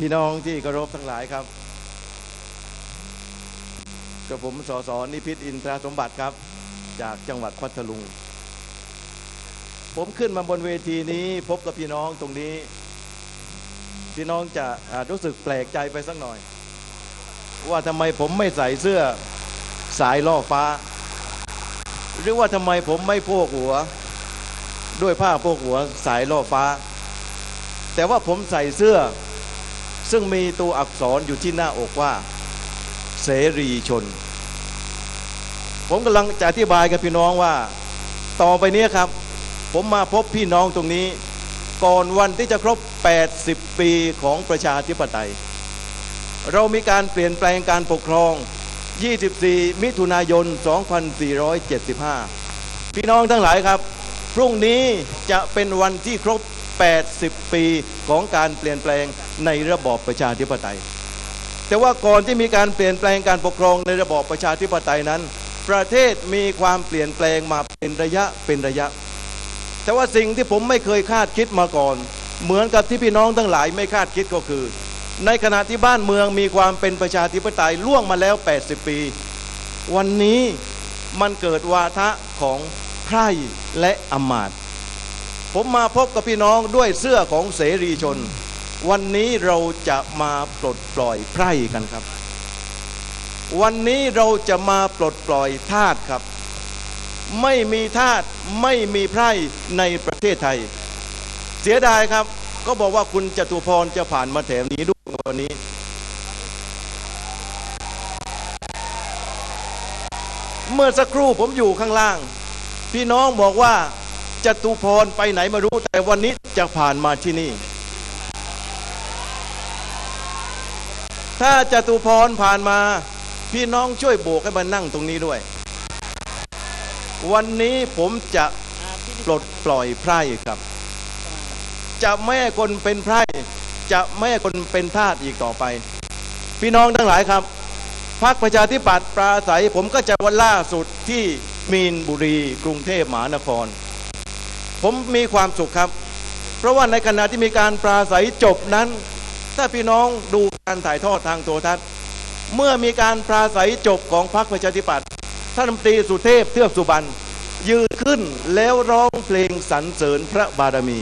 พี่น้องที่เคารพทั้งหลายครับกับผมสสนิพิษอินทรสมบัติครับ จากจังหวัดพัทลุง ผมขึ้นมาบนเวทีนี้พบกับพี่น้องตรงนี้ พี่น้องจะอาจรู้สึกแปลกใจไปสักหน่อย ว่าทำไมผมไม่ใส่เสื้อสายล่อฟ้า หรือว่าทำไมผมไม่โพกหัว ด้วยผ้าโพกหัวสายล่อฟ้า แต่ว่าผมใส่เสื้อ ซึ่งมีตัวอักษรอยู่ที่หน้าอกว่า เสรีชน ผมกำลังจะอธิบายกับพี่น้องว่า ต่อไปนี้ครับ ผมมาพบพี่น้องตรงนี้ ก่อนวันที่จะครบ 80 ปีของประชาธิปไตย เรามีการเปลี่ยนแปลงการปกครอง 24 มิถุนายน 2475 พี่น้องทั้งหลายครับ พรุ่งนี้จะเป็นวันที่ครบ 80 ปีของการเปลี่ยนแปลง ในระบอบประชาธิปไตย แต่ว่าก่อนที่มีการเปลี่ยนแปลงการปกครองในระบอบประชาธิปไตยนั้น ประเทศมีความเปลี่ยนแปลงมาเป็นระยะเป็นระยะ แต่ว่าสิ่งที่ผมไม่เคยคาดคิดมาก่อน เหมือนกับที่พี่น้องทั้งหลายไม่คาดคิดก็คือ ในขณะที่บ้านเมืองมีความเป็นประชาธิปไตยล่วงมาแล้ว 80 ปี วันนี้มันเกิดวาทะของไพร่และอมาตผมมาพบกับพี่น้องด้วยเสื้อของเสรีชน วันนี้เราจะมาปลดปล่อยไพร่กันครับ วันนี้เราจะมาปลดปล่อยทาสครับ ไม่มีทาสไม่มีไพร่ในประเทศไทย เสียดายครับ ก็บอกว่าคุณจตุพรจะผ่านมาแถวนี้ด้วยวันนี้เมื่อสักครู่ผมอยู่ข้างล่าง พี่น้องบอกว่าจตุพรไปไหนไม่รู้แต่วันนี้จะผ่านมาที่นี่ ถ้าจตุพรผ่านมา พี่น้องช่วยโบกให้มานั่งตรงนี้ด้วย วันนี้ผมจะปลดปล่อยไพร่ครับ จะไม่ให้คนเป็นไพร่ จะไม่ให้คนเป็นทาสอีกต่อไป พี่น้องทั้งหลายครับพรรคประชาธิปัตย์ปราศัย ผมก็จะวันล่าสุดที่มีนบุรีกรุงเทพมหานคร ผมมีความสุขครับ เพราะว่าในขณะที่มีการปราศัยจบนั้น ถ้าพี่น้องดูการถ่ายทอดทางโทรทัศน์ เมื่อมีการปราศัยจบของพรรคประชาธิปัตย์ท่านมตรีสุเทพเทือกสุบรรณยืนขึ้นแล้วร้องเพลงสรรเสริญพระบารมี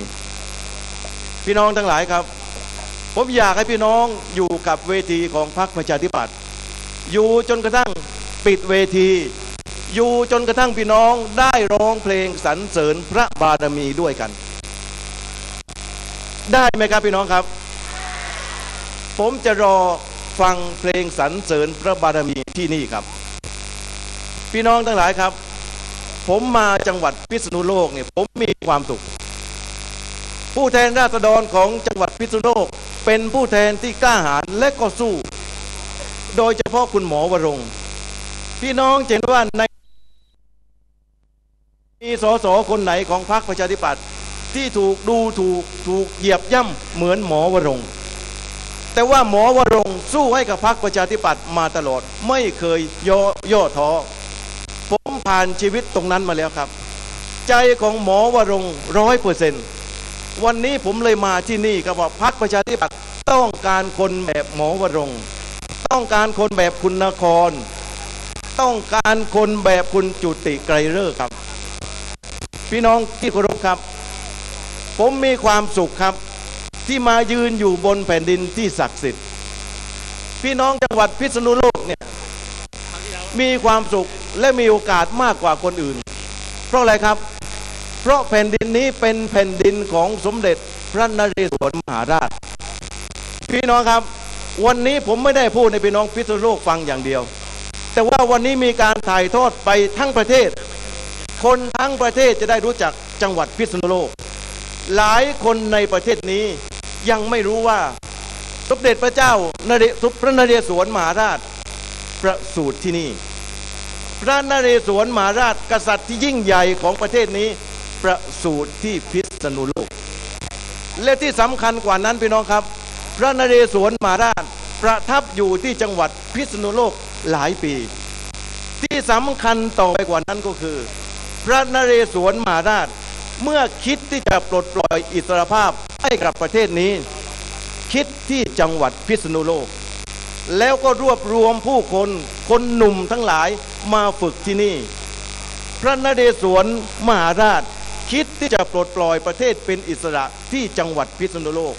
พี่น้องทั้งหลายครับ ผมอยากให้พี่น้องอยู่กับเวทีของพรรคประชาธิปัตย์อยู่จนกระทั่งปิดเวที อยู่จนกระทั่งพี่น้องได้ร้องเพลงสรรเสริญพระบารมีด้วยกัน ได้ไหมครับพี่น้องครับ ผมจะรอฟังเพลงสรรเสริญพระบารมีที่นี่ครับ พี่น้องทั้งหลายครับ ผมมาจังหวัดพิษณุโลกเนี่ยผมมีความสุข ผู้แทนราษฎรของจังหวัดพิษณุโลก เป็นผู้แทนที่กล้าหาญและก็สู้ โดยเฉพาะคุณหมอวรง พี่น้องเห็นว่าในมีสสคนไหนของพรรคประชาธิปัตย์ที่ถูกดูถูกถูกเหยียบย่ำเหมือนหมอวรงค์ แต่ว่าหมอวรงสู้ให้กับพรรคประชาธิปัตย์มาตลอด ไม่เคยย่อย่อท้อผมผ่านชีวิตตรงนั้นมาแล้วครับ ใจของหมอวรงร้อยเปอร์เซนต์วันนี้ผมเลยมาที่นี่ครับว่าพรรคประชาธิปัตย์ต้องการคนแบบหมอวรง ต้องการคนแบบคุณนคร ต้องการคนแบบคุณจุติไกรเลิกษ์ครับ พี่น้องที่เคารพครับ ผมมีความสุขครับ ที่มายืนอยู่บนแผ่นดินที่ศักดิ์สิทธิ์ พี่น้องจังหวัดพิษณุโลกเนี่ยมีความสุขและมีโอกาสมากกว่าคนอื่น เพราะอะไรครับ เพราะแผ่นดินนี้เป็นแผ่นดินของสมเด็จพระนเรศวรมหาราช พี่น้องครับ วันนี้ผมไม่ได้พูดในพี่น้องพิษณุโลกฟังอย่างเดียว แต่ว่าวันนี้มีการถ่ายทอดไปทั้งประเทศ คนทั้งประเทศจะได้รู้จักจังหวัดพิษณุโลก หลายคนในประเทศนี้ ยังไม่รู้ว่าสมเด็จพระเจ้านเรศพระนเรศวรมหาราชประสูติที่นี่ พระนเรศวรมหาราชกษัตริย์ที่ยิ่งใหญ่ของประเทศนี้ ประสูติที่พิษณุโลก และที่สำคัญกว่านั้นพี่น้องครับ พระนเรศวรมหาราชประทับอยู่ที่จังหวัดพิษณุโลกหลายปี ที่สำคัญต่อไปกว่านั้นก็คือ พระนเรศวรมหาราชเมื่อคิดที่จะปลดปล่อยอิสรภาพ ให้กับประเทศนี้ คิดที่จังหวัดพิษณุโลก แล้วก็รวบรวมผู้คนคนหนุ่มทั้งหลายมาฝึกที่นี่ พระนเรศวรมหาราชคิดที่จะปลดปล่อยประเทศเป็นอิสระที่จังหวัดพิษณุโลก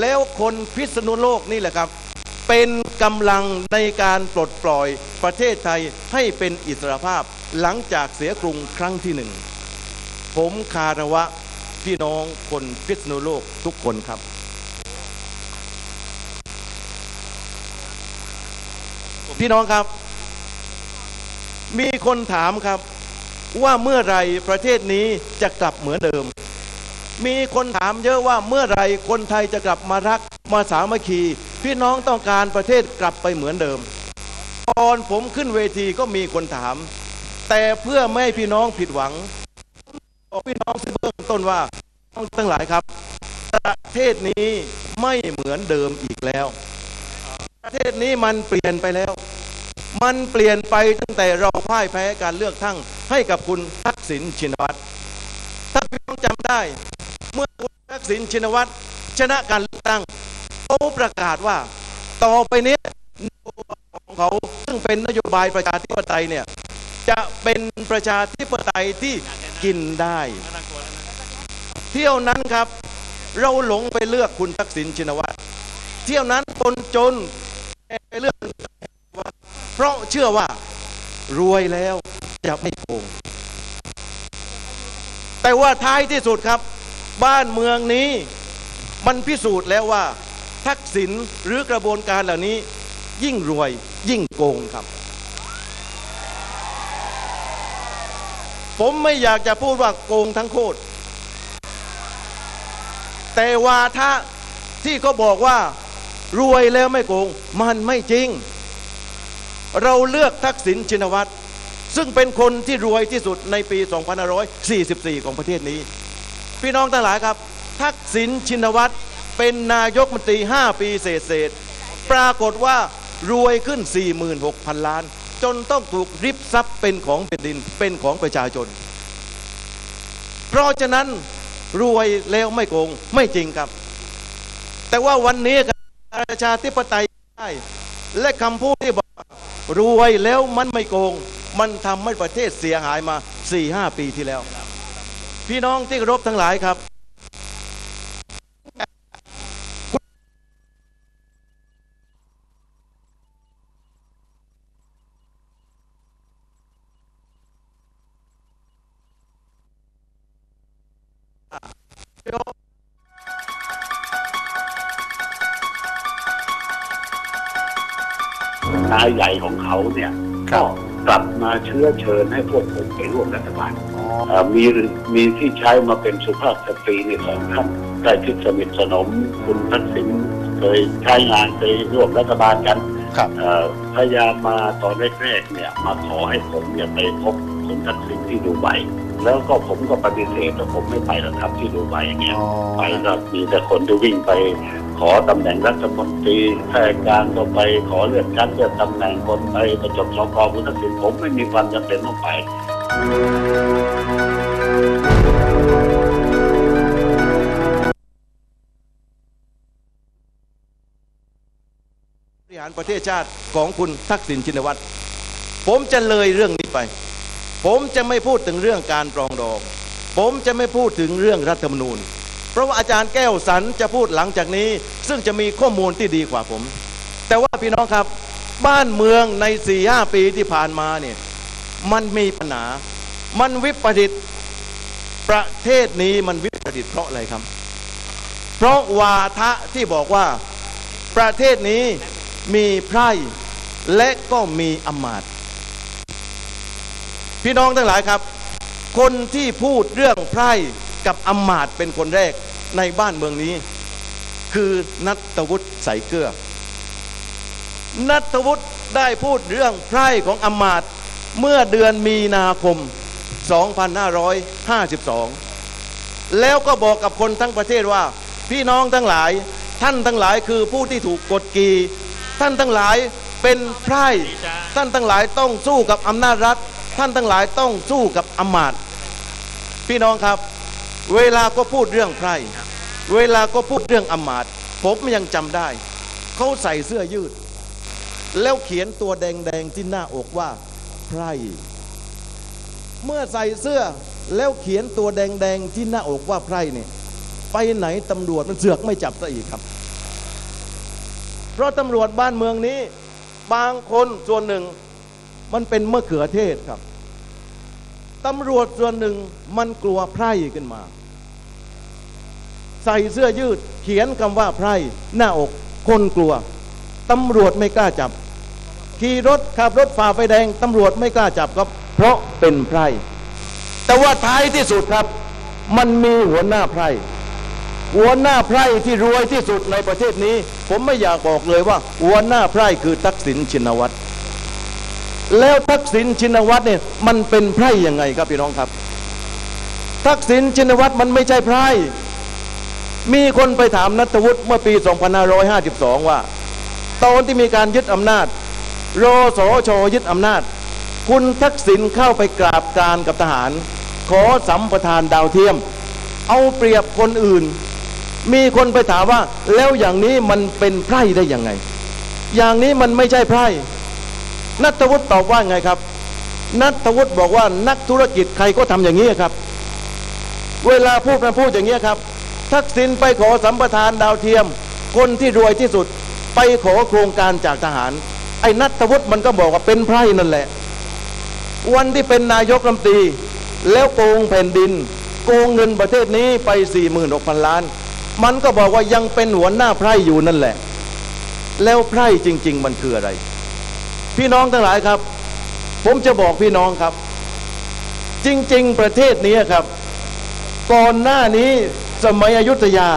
แล้วคนพิษณุโลกนี่แหละครับ เป็นกำลังในการปลดปล่อยประเทศไทยให้เป็นอิสระภาพหลังจากเสียกรุงครั้งที่หนึ่ง ผมคารวะ พี่น้องคนพิษณุโลกทุกคนครับพี่น้องครับ มีคนถามครับ ว่าเมื่อไรประเทศนี้จะกลับเหมือนเดิม มีคนถามเยอะว่าเมื่อไรคนไทยจะกลับมารักมาสามัคคี พี่น้องต้องการประเทศกลับไปเหมือนเดิม ตอนผมขึ้นเวทีก็มีคนถาม แต่เพื่อไม่ให้พี่น้องผิดหวังพี่น้อง บื้องต้นว่าพี่น้องทั้งหลายครับ ประเทศนี้ไม่เหมือนเดิมอีกแล้ว ประเทศนี้มันเปลี่ยนไปแล้ว มันเปลี่ยนไปตั้งแต่เราพ่ายแพ้การเลือกตั้งให้กับคุณทักษิณชินวัตรถ้าพี่น้องจำได้ เมื่อคุณทักษิณชินวัตรชนะการเลือกตั้งเขาประกาศว่าต่อไปนี้นของเขาซึ่งเป็นนโยบายประชาธิปไตยเนี่ยจะเป็นประชาธิปไตยที่กินได้ เที่ยวนั้นครับ เราหลงไปเลือกคุณทักษิณชินวัตรเที่ยวนั้นคนจนไปเลือกเพราะเชื่อว่ารวยแล้วจะไม่โกงแต่ว่าท้ายที่สุดครับ บ้านเมืองนี้มันพิสูจน์แล้วว่า ทักษิณหรือกระบวนการเหล่านี้ ยิ่งรวยยิ่งโกงครับ ผมไม่อยากจะพูดว่าโกงทั้งโคตร แต่ว่าถ้าที่เขาบอกว่ารวยแล้วไม่โกง มันไม่จริง เราเลือกทักษิณชินวัตร ซึ่งเป็นคนที่รวยที่สุดในปี 2544 ของประเทศนี้ พี่น้องทั้งหลายครับ ทักษิณชินวัตรเป็นนายกมนตรี 5 ปีเศษเศษๆปรากฏว่ารวยขึ้น 46,000 ล้าน จนต้องถูกริบทรัพย์เป็นของแผ่นดินเป็นของประชาชน เพราะฉะนั้น รวยแล้วไม่โกงไม่จริงครับ แต่ว่าวันนี้ประชาธิปไตยได้ และคำพูดที่บอกรวยแล้วมันไม่โกง มันทำให้ประเทศเสียหายมา4-5ปีที่แล้ว พี่น้องที่รบทั้งหลายครับ มาเชื้อเชิญให้พวกผมไปร่วมรัฐบาลเอ่อมีมีที่ใช้มาเป็นสุภาพสตรีในสองท่านใกล้ชิดสนิทสนมคุณทักษิณเคยใช้งานเคยร่วมรัฐบาลกันครับเอ่อพยายามมาตอนแรกๆเนี่ยมาขอให้ผมเนี่ยไปพบคุณทักษิณที่ดูไบแล้วก็ผมก็ปฏิเสธว่าผมไม่ไปหรอกครับที่ดูไบเนี่ยอ๋อไปก็มีแต่คนที่วิ่งไป ขอตำแหน่งรัฐมนตรีข้าราชการก็ไปขอเลื่อนชั้นเลื่อนตำแหน่งคนไปประจบสกคุณทักษิณผมไม่มีความจำเป็นต้องไปบริหารประเทศชาติของคุณทักษิณชินวัตร ผมจะเลยเรื่องนี้ไป ผมจะไม่พูดถึงเรื่องการปรองดอง ผมจะไม่พูดถึงเรื่องรัฐธรรมนูญ เพราะว่าอาจารย์แก้วสันจะพูดหลังจากนี้ ซึ่งจะมีข้อมูลที่ดีกว่าผม แต่ว่าพี่น้องครับ บ้านเมืองใน4ี่ห้าปีที่ผ่านมาเนี่ยมันมีปัญหา มันวิปริตประเทศนี้มันวิปริตเพราะอะไรครับ เพราะวาทะที่บอกว่าประเทศนี้มีไพร่และก็มีอมาตย์พี่น้องทั้งหลายครับ คนที่พูดเรื่องไพร่ กับอำมาตย์เป็นคนแรกในบ้านเมืองนี้ คือนัตวุฒิใสเกลือ นัตวุฒิได้พูดเรื่องไพร่ของอำมาตย์เมื่อเดือนมีนาคม 2552 แล้วก็บอกกับคนทั้งประเทศว่า พี่น้องทั้งหลาย ท่านทั้งหลายคือผู้ที่ถูกกดขี่ท่านทั้งหลายเป็นไพร่ท่านทั้งหลายต้องสู้กับอำนาจรัฐ ท่านทั้งหลายต้องสู้กับอำมาตย์พี่น้องครับ เวลาก็พูดเรื่องไพร่ เวลาก็พูดเรื่องอมาตย์ผมยังจำได้ เขาใส่เสื้อยืด แล้วเขียนตัวแดงๆที่หน้าอกว่าไพร่ เมื่อใส่เสื้อแล้วเขียนตัวแดงๆที่หน้าอกว่าไพร่เนี่ยไปไหนตำรวจมันเสือกไม่จับซะอีกครับ เพราะตำรวจบ้านเมืองนี้ บางคนส่วนหนึ่งมันเป็นมะเขือเทศครับ ตำรวจส่วนหนึ่งมันกลัวไพร่ขึ้นมา ใส่เสื้อยืดเขียนคำว่าไพร่หน้าอกคนกลัวตำรวจไม่กล้าจับ ขี่รถขับรถฝ่าไฟแดงตำรวจไม่กล้าจับครับ เพราะเป็นไพร่แต่ว่าท้ายที่สุดครับ มันมีหัวหน้าไพร่หัวหน้าไพร่ที่รวยที่สุดในประเทศนี้ ผมไม่อยากบอกเลยว่า หัวหน้าไพร่คือทักษิณชินวัตร แล้วทักษิณชินวัตรเนี่ยมันเป็นไพร่ยังไงครับพี่น้องครับ ทักษิณชินวัตรมันไม่ใช่ไพร่มีคนไปถามนัทวุฒิเมื่อปี 2552 ว่า ตอนที่มีการยึดอำนาจรอสชยึดอำนาจ คุณทักษิณเข้าไปกราบการกับทหาร ขอสัมปทานดาวเทียม เอาเปรียบคนอื่น มีคนไปถามว่าแล้วอย่างนี้มันเป็นไพร่ได้ยังไง อย่างนี้มันไม่ใช่ไพร่ นัทวุฒิตอบว่าไงครับ นัทวุฒิบอกว่านักธุรกิจใครก็ทำอย่างนี้ครับ เวลาพูดมันพูดอย่างนี้ครับ ทักษิณไปขอสัมปทานดาวเทียม คนที่รวยที่สุด ไปขอโครงการจากทหาร ไอ้นัทวุฒิมันก็บอกว่าเป็นไพร่นั่นแหละ วันที่เป็นนายกรัฐมนตรีแล้วโกงแผ่นดิน โกงเงินประเทศนี้ไป46,000ล้าน มันก็บอกว่ายังเป็นหัวหน้าไพร่อยู่นั่นแหละ แล้วไพร่จริง ๆ มันคืออะไร พี่น้องทั้งหลายครับ ผมจะบอกพี่น้องครับ จริง ๆ ประเทศนี้ครับ ก่อนหน้านี้สมัยอยุธยา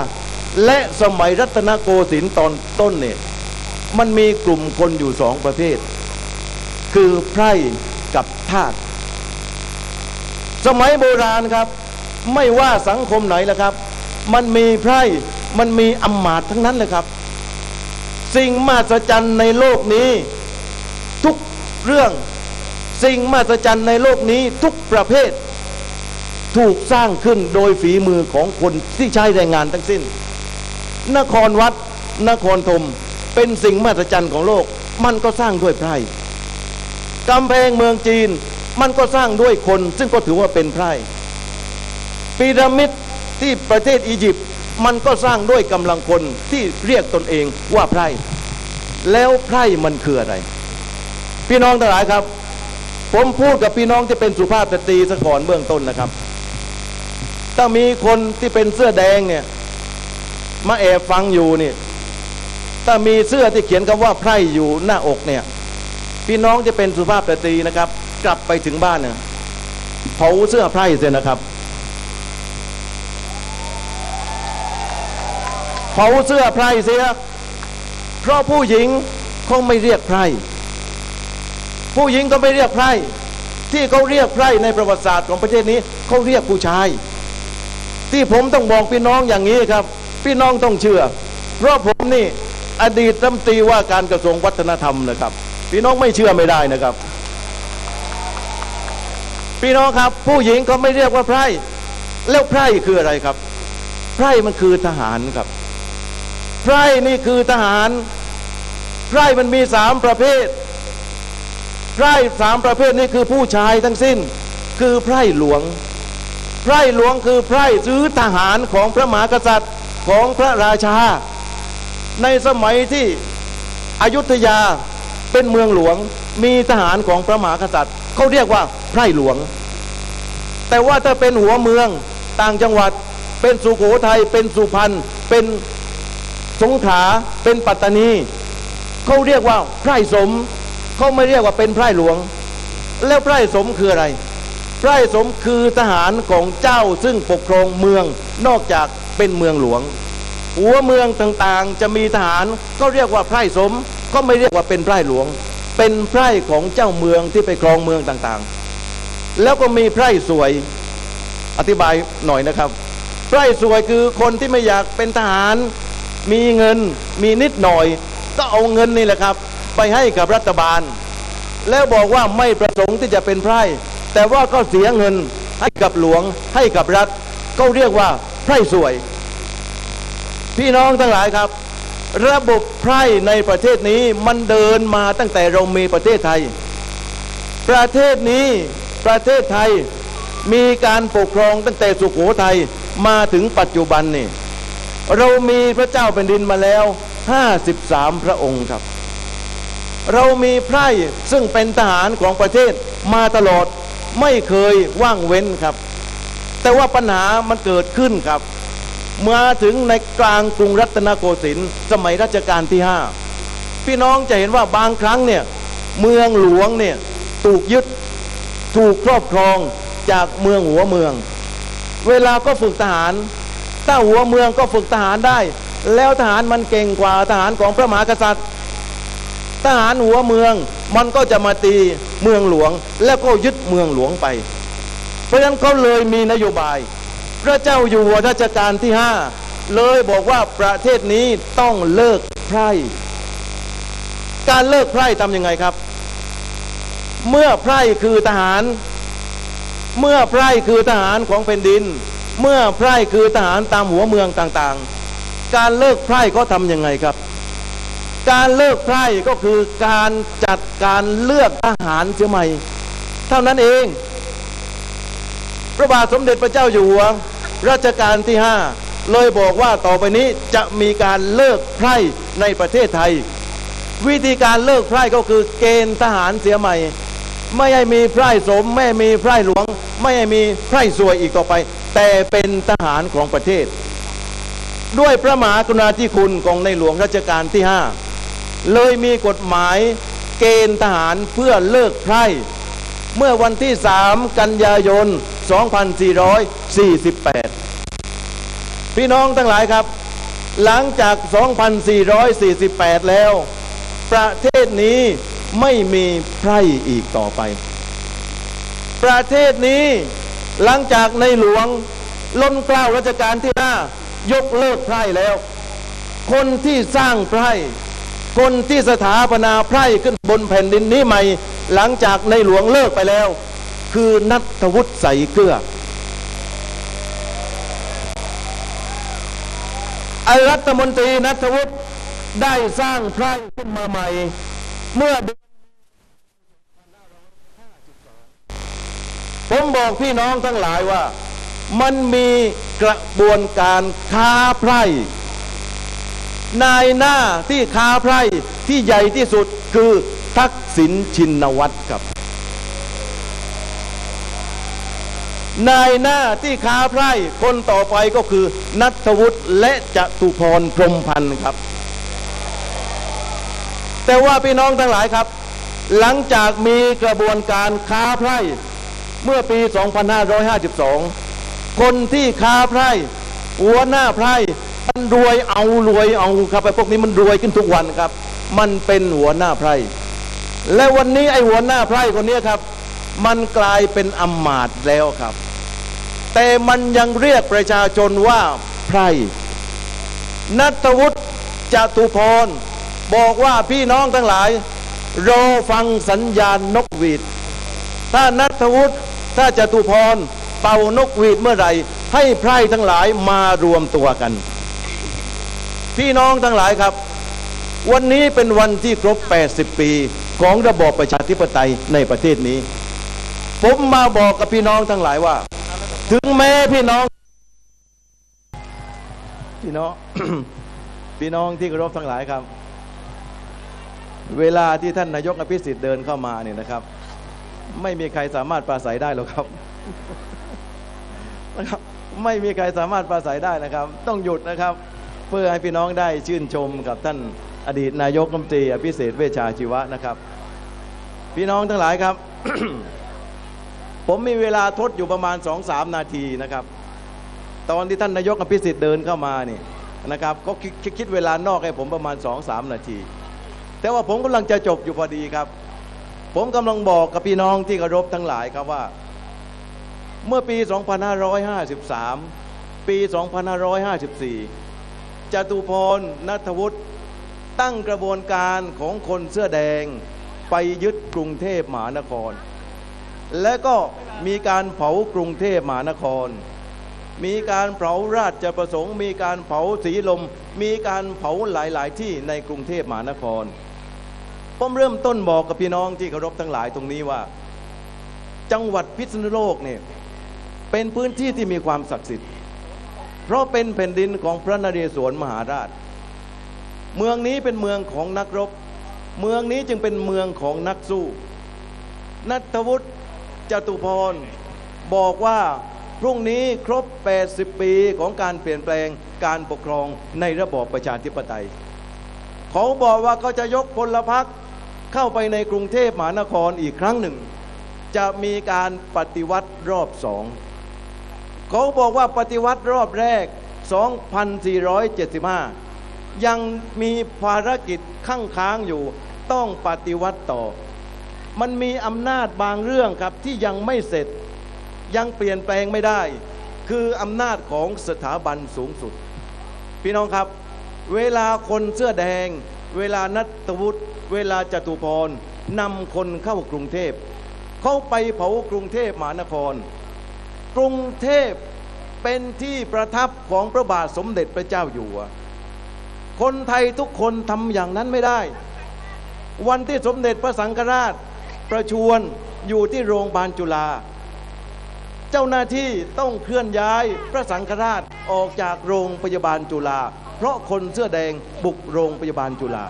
และสมัยรัตนโกสินทร์ตอนต้นเนี่ยมันมีกลุ่มคนอยู่สองประเภท คือไพร่กับทาสสมัยโบราณครับ ไม่ว่าสังคมไหนละครับ มันมีไพร่มันมีอำมาตย์ทั้งนั้นเลยครับ สิ่งมหัศจรรย์ในโลกนี้ เรื่องสิ่งมหัศจรรย์ในโลกนี้ทุกประเภท ถูกสร้างขึ้นโดยฝีมือของคนที่ใช้แรงงานทั้งสิ้น นครวัด นครธมเป็นสิ่งมหัศจรรย์ของโลก มันก็สร้างด้วยไพร่กำแพงเมืองจีนมันก็สร้างด้วยคน ซึ่งก็ถือว่าเป็นไพร่พีระมิดที่ประเทศอียิปต์มันก็สร้างด้วยกำลังคนที่เรียกตนเองว่าไพร่แล้วไพร่มันคืออะไร พี่น้องทั้งหลายครับ ผมพูดกับพี่น้องที่เป็นสุภาพสตรีสะก่อนเบื้องต้นนะครับ ถ้ามีคนที่เป็นเสื้อแดงเนี่ย มาแอบฟังอยู่นี่ ถ้ามีเสื้อที่เขียนคำว่าไพร่อยู่หน้าอกเนี่ย พี่น้องจะเป็นสุภาพสตรีนะครับ กลับไปถึงบ้านเนี่ยเผาเสื้อไพร่เสียนะครับเผาเสื้อไพร่เสีย เพราะผู้หญิงคงไม่เรียกไพร่ ผู้หญิงก็ไม่เรียกไพร่ที่เขาเรียกไพร่ในประวัติศาสตร์ของประเทศนี้เขาเรียกผู้ชาย ที่ผมต้องบอกพี่น้องอย่างนี้ครับ พี่น้องต้องเชื่อ เพราะผมนี่อดีตรัฐมนตรีว่าการกระทรวงวัฒนธรรมนะครับ พี่น้องไม่เชื่อไม่ได้นะครับ พี่น้องครับ ผู้หญิงเขาไม่เรียกว่าไพร่แล้วไพร่คืออะไรครับไพร่มันคือทหารครับไพร่นี่คือทหารไพร่มันมีสามประเภท ไพร่สามประเภทนี้คือผู้ชายทั้งสิ้น คือไพร่หลวง ไพร่หลวงคือไพร่ซื้อทหารของพระมหากษัตริย์ของพระราชา ในสมัยที่อยุธยาเป็นเมืองหลวงมีทหารของพระมหากษัตริย์เขาเรียกว่าไพร่หลวง แต่ว่าถ้าเป็นหัวเมืองต่างจังหวัด เป็นสุโขทัยเป็นสุพรรณเป็นสงขลาเป็นปัตตานีเขาเรียกว่าไพร่สม เขาไม่เรียกว่าเป็นไพร่หลวง แล้วไพร่สมคืออะไร ไพร่สมคือทหารของเจ้าซึ่งปกครองเมืองนอกจากเป็นเมืองหลวง หัวเมืองต่างๆจะมีทหารก็เรียกว่าไพร่สม ก็ไม่เรียกว่าเป็นไพร่หลวง เป็นไพร่ของเจ้าเมืองที่ไปครองเมืองต่างๆ แล้วก็มีไพร่สวยอธิบายหน่อยนะครับ ไพร่สวยคือคนที่ไม่อยากเป็นทหาร มีเงินมีนิดหน่อยก็เอาเงินนี่แหละครับ ไปให้กับรัฐบาล แล้วบอกว่าไม่ประสงค์ที่จะเป็นไพร่แต่ว่าก็เสียเงินให้กับหลวงให้กับรัฐ ก็เรียกว่าไพร่สวย พี่น้องทั้งหลายครับ ระบบไพร่ในประเทศนี้มันเดินมาตั้งแต่เรามีประเทศไทย ประเทศนี้ประเทศไทยมีการปกครองตั้งแต่สุโขทัยมาถึงปัจจุบันนี่เรามีพระเจ้าแผ่นดินมาแล้ว 53 พระองค์ครับ เรามีไพร่ซึ่งเป็นทหารของประเทศมาตลอดไม่เคยว่างเว้นครับ แต่ว่าปัญหามันเกิดขึ้นครับมาถึงในกลางกรุงรัตนโกสินทร์สมัยรัชกาลที่ 5 พี่น้องจะเห็นว่าบางครั้งเนี่ยเมืองหลวงเนี่ยถูกยึดถูกครอบครองจากเมืองหัวเมือง เวลาก็ฝึกทหาร ถ้าหัวเมืองก็ฝึกทหารได้ แล้วทหารมันเก่งกว่าทหารของพระมหากษัตริย์ ทหารหัวเมือง มันก็จะมาตีเมืองหลวง แล้วก็ยึดเมืองหลวงไป เพราะฉะนั้นเขาเลยมีนโยบาย พระเจ้าอยู่หัวรัชกาลที่ห้าเลยบอกว่าประเทศนี้ต้องเลิกไพร่การเลิกไพร่ทำยังไงครับ เมื่อไพร่คือทหาร เมื่อไพร่คือทหารของแผ่นดิน เมื่อไพร่คือทหารตามหัวเมืองต่างๆ การเลิกไพร่ก็ทำยังไงครับ การเลิกไพร่ก็คือการจัดการเลือกทหารเสียใหม่ เท่านั้นเอง พระบาทสมเด็จพระเจ้าอยู่หัวรัชกาลที่ห้าเลยบอกว่าต่อไปนี้จะมีการเลิกไพร่ในประเทศไทย วิธีการเลิกไพร่ก็คือเกณฑ์ทหารเสียใหม่ ไม่ให้มีไพร่สม ไม่ให้มีไพร่หลวง ไม่ให้มีไพร่สวยอีกต่อไป แต่เป็นทหารของประเทศ ด้วยพระมหากรุณาธิคุณของในหลวงรัชกาลที่ห้า เลยมีกฎหมายเกณฑ์ทหารเพื่อเลิกไพร่ เมื่อวันที่ 3 กันยายน 2448 พี่น้องทั้งหลายครับ หลังจาก 2448 แล้ว ประเทศนี้ไม่มีไพร่อีกต่อไป ประเทศนี้หลังจากในหลวงล้นเกล้ารัชกาลที่5ยกเลิกไพร่แล้ว คนที่สร้างไพร่ คนที่สถาปนาไพร่ขึ้นบนแผ่นดินนี้ใหม่ หลังจากในหลวงเลิกไปแล้ว คือนัทวุฒิใสเกลือไอรัฐมนตรีนัทวุฒิได้สร้างไพร่ขึ้นมาใหม่ เมื่อเดือนผมบอกพี่น้องทั้งหลายว่า มันมีกระบวนการค้าไพร่ นายหน้าที่ค้าไพร่ที่ใหญ่ที่สุดคือทักษิณชินวัตรครับ นายหน้าที่ค้าไพร่คนต่อไปก็คือ นัทวุฒิและจตุพรพรมพันธ์ครับ แต่ว่าพี่น้องทั้งหลายครับ หลังจากมีกระบวนการค้าไพร่เมื่อปี 2552 คนที่ค้าไพร่หัวหน้าไพร่ มันรวยเอารวยเอาครับไอ้พวกนี้มันรวยขึ้นทุกวันครับ มันเป็นหัวหน้าไพร่และวันนี้ไอ้หัวหน้าไพร่คนนี้ครับ มันกลายเป็นอำมาตย์แล้วครับ แต่มันยังเรียกประชาชนว่าไพร่นัทวุฒิจตุพรบอกว่าพี่น้องทั้งหลายรอฟังสัญญาณนกหวีด ถ้านัทวุฒิถ้าจตุพรเป่านกหวีดเมื่อไหร่ ให้ไพร่ทั้งหลายมารวมตัวกัน พี่น้องทั้งหลายครับ วันนี้เป็นวันที่ครบ 80 ปีของระบอบประชาธิปไตยในประเทศนี้ ผมมาบอกกับพี่น้องทั้งหลายว่า ถึงแม้พี่น้อง พี่น้องพี่น้องที่เคารพทั้งหลายครับ เวลาที่ท่านนายกอภิสิทธิ์เดินเข้ามาเนี่ยนะครับ ไม่มีใครสามารถปราศัยได้หรอกครับนะครับ ไม่มีใครสามารถปราศัยได้นะครับ ต้องหยุดนะครับ เพื่อให้พี่น้องได้ชื่นชมกับท่านอดีตนายกรัฐมนตรีอภิเศษเวชาชีวะนะครับ พี่น้องทั้งหลายครับ ผมมีเวลาทดอยู่ประมาณ2องสามนาทีนะครับ ตอนที่ท่านนายกอภิสิทธิ์เดินเข้ามานี่นะครับ ก็คิดคิดคิดเวลานอกให้ผมประมาณ2องสามนาที แต่ว่าผมกำลังจะจบอยู่พอดีครับ ผมกำลังบอกกับพี่น้องที่เคารพทั้งหลายครับว่า เมื่อปี 2553 ปี 2554 จตุพรนัทวุฒิตั้งกระบวนการของคนเสื้อแดงไปยึดกรุงเทพมหานคร และก็มีการเผากรุงเทพมหานคร มีการเผาราชประสงค์ มีการเผาสีลม มีการเผาหลาย ๆ ที่ในกรุงเทพมหานครผมเริ่มต้นบอกกับพี่น้องที่เคารพทั้งหลายตรงนี้ว่า จังหวัดพิษณุโลกเนี่ยเป็นพื้นที่ที่มีความศักดิ์สิทธิ์ เพราะเป็นแผ่นดินของพระนเรศวรมหาราช เมืองนี้เป็นเมืองของนักรบ เมืองนี้จึงเป็นเมืองของนักสู้ นัทวุฒิจตุพรบอกว่าพรุ่งนี้ครบ 80 ปีของการเปลี่ยนแปลงการปกครองในระบอบประชาธิปไตย เขาบอกว่าเขาจะยกพลพรรคเข้าไปในกรุงเทพมหานครอีกครั้งหนึ่ง จะมีการปฏิวัติรอบสอง เขาบอกว่าปฏิวัติรอบแรก 2475 ยังมีภารกิจข้างค้างอยู่ ต้องปฏิวัติต่อ มันมีอำนาจบางเรื่องครับที่ยังไม่เสร็จ ยังเปลี่ยนแปลงไม่ได้ คืออำนาจของสถาบันสูงสุด พี่น้องครับ เวลาคนเสื้อแดง เวลานัตวุฒิเวลาจตุพรนำคนเข้ากรุงเทพ เขาไปเผากรุงเทพมหานคร กรุงเทพเป็นที่ประทับของพระบาทสมเด็จพระเจ้าอยู่หัวคนไทยทุกคนทำอย่างนั้นไม่ได้ วันที่สมเด็จพระสังฆราชประชวรอยู่ที่โรงพยาบาลจุฬาเจ้าหน้าที่ต้องเคลื่อนย้ายพระสังฆราชออกจากโรงพยาบาลจุฬาเพราะคนเสื้อแดงบุกโรงพยาบาลจุฬา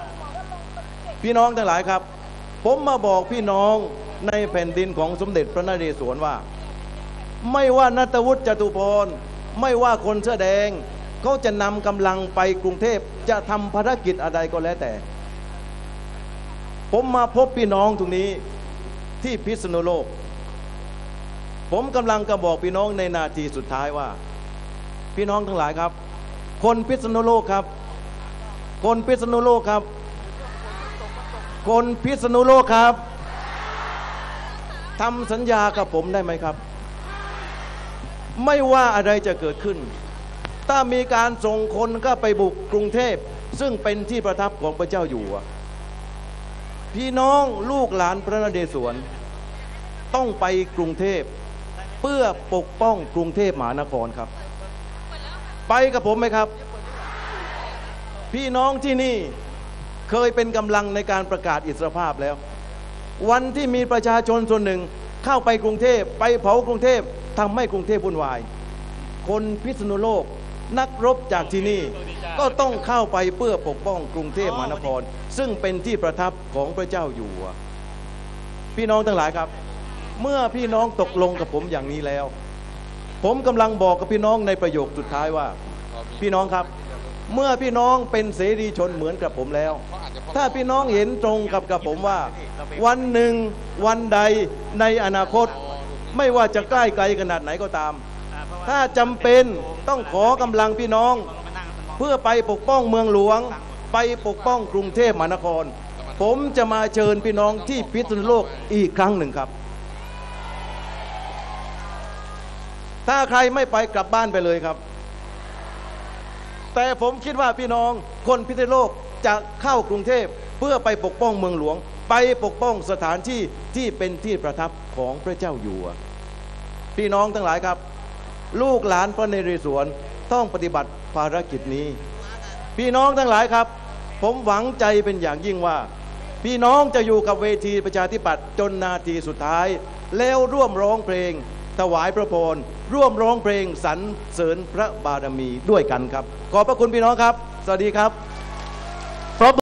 พี่น้องทั้งหลายครับ ผมมาบอกพี่น้องในแผ่นดินของสมเด็จพระนเรศวรว่า ไม่ว่านัตวุฒิจตุพร ไม่ว่าคนเสื้อแดงเขาจะนำกำลังไปกรุงเทพจะทำภารกิจอะไรก็แล้วแต่ ผมมาพบพี่น้องตรงนี้ที่พิษณุโลก ผมกำลังกระบอกพี่น้องในนาทีสุดท้ายว่า พี่น้องทั้งหลายครับ คนพิษณุโลกครับ คนพิษณุโลกครับ คนพิษณุโลกครับทำสัญญากับผมได้ไหมครับ ไม่ว่าอะไรจะเกิดขึ้น ถ้ามีการส่งคนก็ไปบุกกรุงเทพ ซึ่งเป็นที่ประทับของพระเจ้าอยู่ พี่น้องลูกหลานพระนเรศวร ต้องไปกรุงเทพ เพื่อปกป้องกรุงเทพมหานครครับ ไปกับผมไหมครับ พี่น้องที่นี่เคยเป็นกำลังในการประกาศอิสรภาพแล้ว วันที่มีประชาชนส่วนหนึ่งเข้าไปกรุงเทพไปเผากรุงเทพ ทำให้กรุงเทพวุ่นวาย คนพิษณุโลกนักรบจากที่นี่ก็ต้องเข้าไปเพื่อปกป้องกรุงเทพมหานคร ซึ่งเป็นที่ประทับของพระเจ้าอยู่หัวพี่น้องทั้งหลายครับ เมื่อพี่น้องตกลงกับผมอย่างนี้แล้ว ผมกำลังบอกกับพี่น้องในประโยคสุดท้ายว่า พี่น้องครับ เมื่อพี่น้องเป็นเสรีชนเหมือนกับผมแล้ว ถ้าพี่น้องเห็นตรงกับกับผมว่า วันหนึ่งวันใดในอนาคต ไม่ว่าจะใกล้ไกลขนาดไหนก็ตาม ถ้าจำเป็นต้องขอกำลังพี่น้อง เพื่อไปปกป้องเมืองหลวง ไปปกป้องกรุงเทพมหานคร ผมจะมาเชิญพี่น้องที่พิษณุโลกอีกครั้งหนึ่งครับ ถ้าใครไม่ไปกลับบ้านไปเลยครับ แต่ผมคิดว่าพี่น้องคนพิษณุโลกจะเข้ากรุงเทพเพื่อไปปกป้องเมืองหลวง ไปปกป้องสถานที่ที่เป็นที่ประทับของพระเจ้าอยู่พี่น้องทั้งหลายครับ ลูกหลานพระนเรศวรต้องปฏิบัติภารกิจนี้ พี่น้องทั้งหลายครับ ผมหวังใจเป็นอย่างยิ่งว่า พี่น้องจะอยู่กับเวทีประชาธิปัตย์จนนาทีสุดท้าย แล้วร่วมร้องเพลง ถวายพระพรร่วมร้องเพลงสรรเสริญพระบารมีด้วยกันครับ ขอบพระคุณพี่น้องครับ สวัสดีครับ